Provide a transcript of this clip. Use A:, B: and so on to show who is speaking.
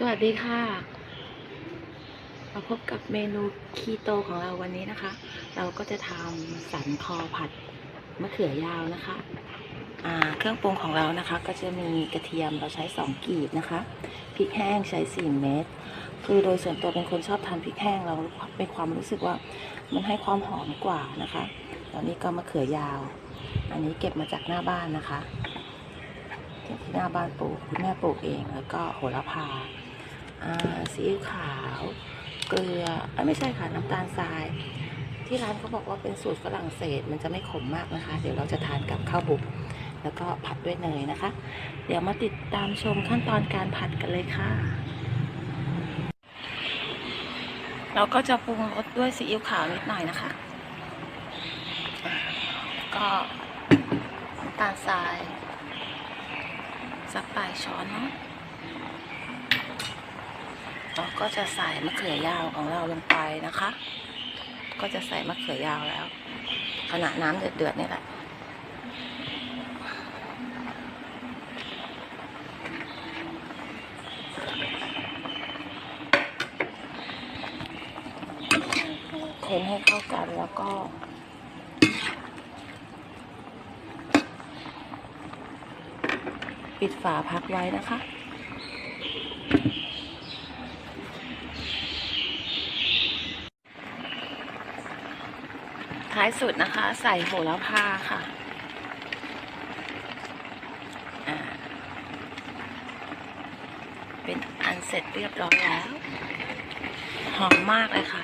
A: สวัสดีค่ะ มาพบกับเมนูคีโตของเราวันนี้นะคะ เราก็จะทำสันคอผัดมะเขือยาวนะคะเครื่องปรุงของเรานะคะ ก็จะมีกระเทียมเราใช้2กีบนะคะ พริกแห้งใช้4เม็ด คือโดยส่วนตัวเป็นคนชอบทานพริกแห้งเราเป็นความรู้สึกว่ามันให้ความหอมกว่านะคะตอนนี้ก็มะเขือยาว อันนี้เก็บมาจากหน้าบ้านนะคะที่หน้าบ้านปลูกคุณแม่ปลูกเองแล้วก็โหระพา ซีอิ๊วขาว เกลืออไม่ใช่ค่ะน้ำตาลทราย ที่ร้านเขาบอกว่าเป็นสูตรฝรั่งเศสมันจะไม่ขมมากนะคะ เดี๋ยวเราจะทานกับข้าวบุกแล้วก็ผัดด้วยเนยนะคะ เดี๋ยวมาติดตามชมขั้นตอนการผัดกันเลยค่ะ เราก็จะปรุงรสด้วยซีอิ๊วขาวนิดหน่อยนะคะ ก็น้ำตาลทรายสักปลายช้อนเนาะ เราก็จะใส่มะเขือยาวของเราลงไปนะคะ ก็จะใส่มะเขือยาวแล้ว ขณะน้ำเดือดๆนี่แหละคนให้เข้ากันแล้วก็ปิดฝาพักไว้นะคะ ท้ายสุดนะคะ ใส่โหระพาค่ะอ่าเป็นอันเสร็จเรียบร้อยแล้ว หอมมากเลยค่ะ